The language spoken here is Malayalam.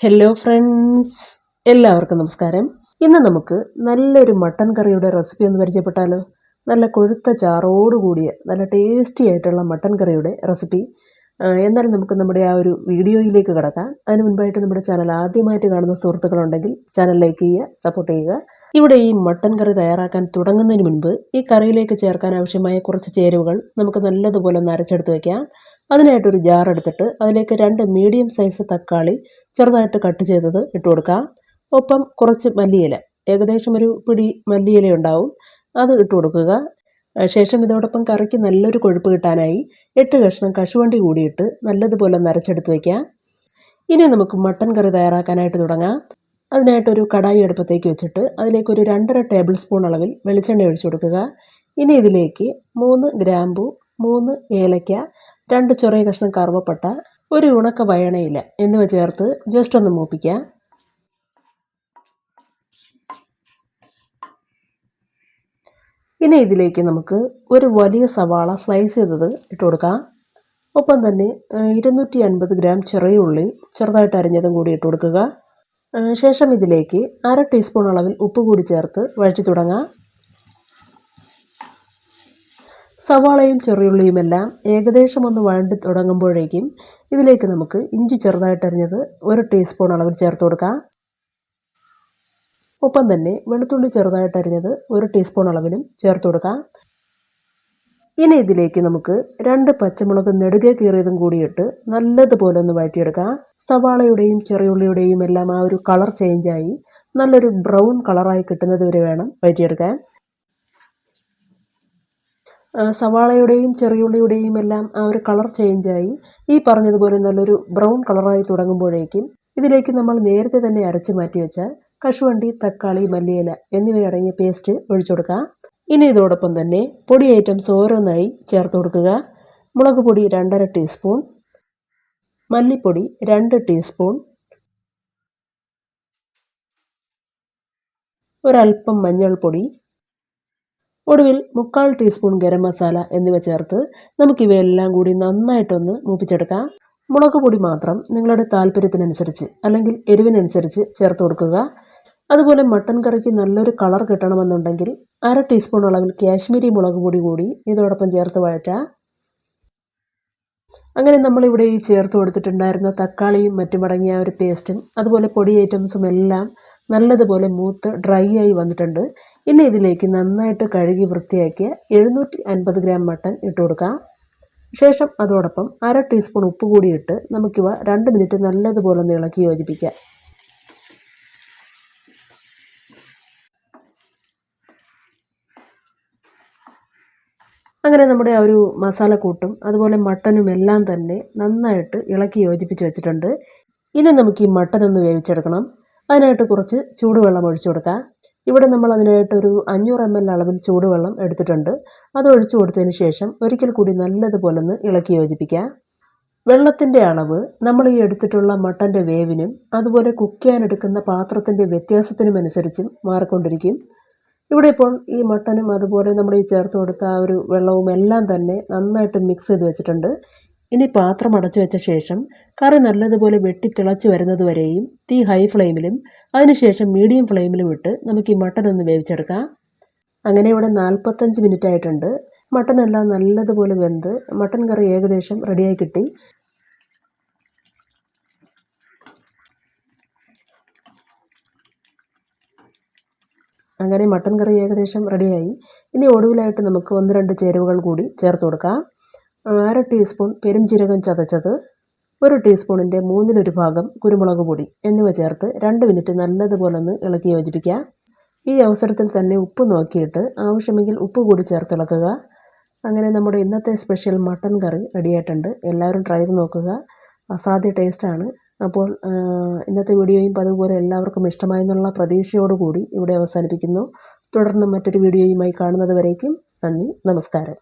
ഹലോ ഫ്രണ്ട്സ് എല്ലാവർക്കും നമസ്കാരം. ഇന്ന് നമുക്ക് നല്ലൊരു മട്ടൻ കറിയുടെ റെസിപ്പി ഒന്ന് പരിചയപ്പെട്ടാലോ? നല്ല കൊഴുത്ത ചാറോടുകൂടിയ നല്ല ടേസ്റ്റി ആയിട്ടുള്ള മട്ടൻ കറിയുടെ റെസിപ്പി എന്നാലും നമുക്ക് നമ്മുടെ ആ ഒരു വീഡിയോയിലേക്ക് കിടക്കാം. അതിന് മുൻപായിട്ട് നമ്മുടെ ചാനൽ ആദ്യമായിട്ട് കാണുന്ന സുഹൃത്തുക്കളുണ്ടെങ്കിൽ ചാനൽ ലൈക്ക് ചെയ്യുക സപ്പോർട്ട് ചെയ്യുക. ഇവിടെ ഈ മട്ടൻ കറി തയ്യാറാക്കാൻ തുടങ്ങുന്നതിന് മുൻപ് ഈ കറിയിലേക്ക് ചേർക്കാൻ ആവശ്യമായ കുറച്ച് ചേരുവകൾ നമുക്ക് നല്ലതുപോലെ ഒന്ന് അരച്ചെടുത്ത് വയ്ക്കാം അതിനായിട്ടൊരു ജാർ എടുത്തിട്ട് അതിലേക്ക് രണ്ട് മീഡിയം സൈസ് തക്കാളി ചെറുതായിട്ട് കട്ട് ചെയ്തത് ഇട്ട് കൊടുക്കാം. ഒപ്പം കുറച്ച് മല്ലിയില. ഏകദേശം ഒരു പിടി മല്ലിയില ഉണ്ടാവും. അത് ഇട്ട് കൊടുക്കുക. ശേഷം ഇതോടൊപ്പം കറിക്ക് നല്ലൊരു കൊഴുപ്പ് കിട്ടാനായി എട്ട് കഷ്ണം കശുവണ്ടി കൂടിയിട്ട് നല്ലതുപോലെ നരച്ചെടുത്ത് വയ്ക്കാം ഇനി നമുക്ക് മട്ടൻ കറി തയ്യാറാക്കാനായിട്ട് തുടങ്ങാം. അതിനായിട്ടൊരു കടായി അടുപ്പത്തേക്ക് വെച്ചിട്ട് അതിലേക്ക് ഒരു രണ്ടര ടേബിൾ സ്പൂൺ അളവിൽ വെളിച്ചെണ്ണ ഒഴിച്ചു കൊടുക്കുക. ഇനി ഇതിലേക്ക് മൂന്ന് ഗ്രാമ്പു മൂന്ന് ഏലയ്ക്ക രണ്ട് ചെറിയ കഷ്ണം കറുവപ്പട്ട ഒരു ഉണക്ക വയണയില എന്നിവ ചേർത്ത് ജസ്റ്റ് ഒന്ന് മൂപ്പിക്കാം ഇനി ഇതിലേക്ക് നമുക്ക് ഒരു വലിയ സവാള സ്ലൈസ് ചെയ്തത് ഇട്ട് കൊടുക്കാം. ഒപ്പം തന്നെ ഇരുന്നൂറ്റി അൻപത് ഗ്രാം ചെറിയ ഉള്ളി ചെറുതായിട്ട് അരിഞ്ഞതും കൂടി ഇട്ട് കൊടുക്കുക. ശേഷം ഇതിലേക്ക് അര ടീസ്പൂൺ അളവിൽ ഉപ്പ് കൂടി ചേർത്ത് വഴറ്റി തുടങ്ങാം. സവാളയും ചെറിയുള്ളിയുമെല്ലാം ഏകദേശം ഒന്ന് വഴണ്ടി തുടങ്ങുമ്പോഴേക്കും ഇതിലേക്ക് നമുക്ക് ഇഞ്ചി ചെറുതായിട്ട് അരിഞ്ഞത് ഒരു ടീസ്പൂൺ അളവിൽ ചേർത്ത് കൊടുക്കാം. ഒപ്പം തന്നെ വെളുത്തുള്ളി ചെറുതായിട്ട് അരിഞ്ഞത് ഒരു ടീസ്പൂൺ അളവിലും ചേർത്ത് കൊടുക്കാം. ഇനി ഇതിലേക്ക് നമുക്ക് രണ്ട് പച്ചമുളക് നെടുകെ കീറിയതും കൂടിയിട്ട് നല്ലതുപോലെ ഒന്ന് വഴറ്റിയെടുക്കാം. സവാളയുടെയും ചെറിയുള്ളിയുടെയും എല്ലാം ആ ഒരു കളർ ചേഞ്ചായി നല്ലൊരു ബ്രൗൺ കളറായി കിട്ടുന്നത് വരെ വേണം വഴറ്റിയെടുക്കാൻ. സവാളയുടെയും ചെറിയുള്ളിയുടെയും എല്ലാം ആ ഒരു കളർ ചേഞ്ചായി. ഈ പറഞ്ഞതുപോലെ നല്ലൊരു ബ്രൗൺ കളറായി തുടങ്ങുമ്പോഴേക്കും ഇതിലേക്ക് നമ്മൾ നേരത്തെ തന്നെ അരച്ച് മാറ്റി വെച്ച കശുവണ്ടി തക്കാളി മല്ലിയില എന്നിവയടങ്ങിയ പേസ്റ്റ് ഒഴിച്ചു കൊടുക്കാം. ഇനി ഇതോടൊപ്പം തന്നെ പൊടി ഐറ്റംസ് ഓരോന്നായി ചേർത്ത് കൊടുക്കുക. മുളക് പൊടി രണ്ടര ടീസ്പൂൺ മല്ലിപ്പൊടി രണ്ട് ടീസ്പൂൺ ഒരൽപ്പം മഞ്ഞൾപ്പൊടി ഒടുവിൽ മുക്കാൽ ടീസ്പൂൺ ഗരം മസാല എന്നിവ ചേർത്ത് നമുക്കിവയെല്ലാം കൂടി നന്നായിട്ടൊന്ന് മൂപ്പിച്ചെടുക്കാം. മുളക് പൊടി മാത്രം നിങ്ങളുടെ താല്പര്യത്തിനനുസരിച്ച് അല്ലെങ്കിൽ എരിവിനനുസരിച്ച് ചേർത്ത് കൊടുക്കുക. അതുപോലെ മട്ടൻ കറിക്ക് നല്ലൊരു കളർ കിട്ടണമെന്നുണ്ടെങ്കിൽ അര ടീസ്പൂൺ അളവിൽ കാശ്മീരി മുളക് പൊടി കൂടി ഇതോടൊപ്പം ചേർത്ത് വഴറ്റാം. അങ്ങനെ നമ്മളിവിടെ ഈ ചേർത്ത് കൊടുത്തിട്ടുണ്ടായിരുന്ന തക്കാളിയും മറ്റും അടങ്ങിയ ഒരു പേസ്റ്റും അതുപോലെ പൊടി ഐറ്റംസും എല്ലാം നല്ലതുപോലെ മൂത്ത് ഡ്രൈ ആയി വന്നിട്ടുണ്ട്. ഇനി ഇതിലേക്ക് നന്നായിട്ട് കഴുകി വൃത്തിയാക്കിയ എഴുന്നൂറ്റി അൻപത് ഗ്രാം മട്ടൺ ഇട്ട് കൊടുക്കാം. ശേഷം അതോടൊപ്പം അര ടീസ്പൂൺ ഉപ്പ് കൂടി ഇട്ട് നമുക്കിവ രണ്ട് മിനിറ്റ് നല്ലതുപോലെ ഇളക്കി യോജിപ്പിക്കാം. അങ്ങനെ നമ്മുടെ ആ ഒരു മസാലക്കൂട്ടും അതുപോലെ മട്ടനും എല്ലാം തന്നെ നന്നായിട്ട് ഇളക്കി യോജിപ്പിച്ച് വെച്ചിട്ടുണ്ട്. ഇനി നമുക്ക് ഈ മട്ടൻ ഒന്ന് വേവിച്ചെടുക്കണം. അതിനായിട്ട് കുറച്ച് ചൂടുവെള്ളം ഒഴിച്ചു കൊടുക്കാം. ഇവിടെ നമ്മൾ അതിനായിട്ടൊരു അഞ്ഞൂറ് എം എൽ അളവിൽ ചൂടുവെള്ളം എടുത്തിട്ടുണ്ട്. അത് ഒഴിച്ചു കൊടുത്തതിന് ശേഷം ഒരിക്കൽ കൂടി നല്ലതുപോലെ ഒന്ന് ഇളക്കി യോജിപ്പിക്കുക വെള്ളത്തിന്റെ അളവ് നമ്മൾ ഈ എടുത്തിട്ടുള്ള മട്ടന്റെ വേവിനും അതുപോലെ കുക്ക് ചെയ്യാൻ എടുക്കുന്ന പാത്രത്തിന്റെ വ്യത്യാസത്തിനും അനുസരിച്ചും മാറിക്കൊണ്ടിരിക്കും. ഇവിടെ ഇപ്പോൾ ഈ മട്ടനും അതുപോലെ നമ്മൾ ഈ ചേർത്ത് കൊടുത്ത ആ ഒരു വെള്ളവും എല്ലാം തന്നെ നന്നായിട്ട് മിക്സ് ചെയ്ത് വെച്ചിട്ടുണ്ട്. ഇനി പാത്രം അടച്ചു വെച്ച ശേഷം കറി നല്ലതുപോലെ വെട്ടി തിളച്ച് വരുന്നതുവരെയും തീ ഹൈ ഫ്ലെയിമിലും അതിനുശേഷം മീഡിയം ഫ്ലെയിമിലും ഇട്ട് നമുക്ക് ഈ മട്ടൺ ഒന്ന് വേവിച്ചെടുക്കാം. അങ്ങനെ ഇവിടെ നാൽപ്പത്തഞ്ച് മിനിറ്റ് ആയിട്ടുണ്ട്. മട്ടൺ എല്ലാം നല്ലതുപോലെ വെന്ത് മട്ടൺ കറി ഏകദേശം റെഡിയായി കിട്ടി. അങ്ങനെ മട്ടൺ കറി ഏകദേശം റെഡിയായി ഇനി ഒടുവിലായിട്ട് നമുക്ക് ഒന്ന് രണ്ട് ചേരുവകൾ കൂടി ചേർത്ത് കൊടുക്കാം. അര ടീസ്പൂൺ പെരുംജീരകം ചതച്ചത് ഒരു ടീസ്പൂണിന്റെ മൂന്നിലൊരു ഭാഗം കുരുമുളക് പൊടി എന്നിവ ചേർത്ത് രണ്ട് മിനിറ്റ് നല്ലതുപോലെ ഒന്ന് ഇളക്കി യോജിപ്പിക്കുക. ഈ അവസരത്തിൽ തന്നെ ഉപ്പ് നോക്കിയിട്ട് ആവശ്യമെങ്കിൽ ഉപ്പ് കൂടി ചേർത്ത് ഇളക്കുക. അങ്ങനെ നമ്മുടെ ഇന്നത്തെ സ്പെഷ്യൽ മട്ടൻ കറി റെഡിയായിട്ടുണ്ട് എല്ലാവരും ട്രൈ ചെയ്ത് നോക്കുക. അസാധ്യ ടേസ്റ്റാണ് അപ്പോൾ ഇന്നത്തെ വീഡിയോയും അതുപോലെ എല്ലാവർക്കും ഇഷ്ടമായെന്നുള്ള പ്രതീക്ഷയോടുകൂടി ഇവിടെ അവസാനിപ്പിക്കുന്നു. തുടർന്ന് മറ്റൊരു വീഡിയോയുമായി കാണുന്നത് വരേക്കും നന്ദി നമസ്കാരം.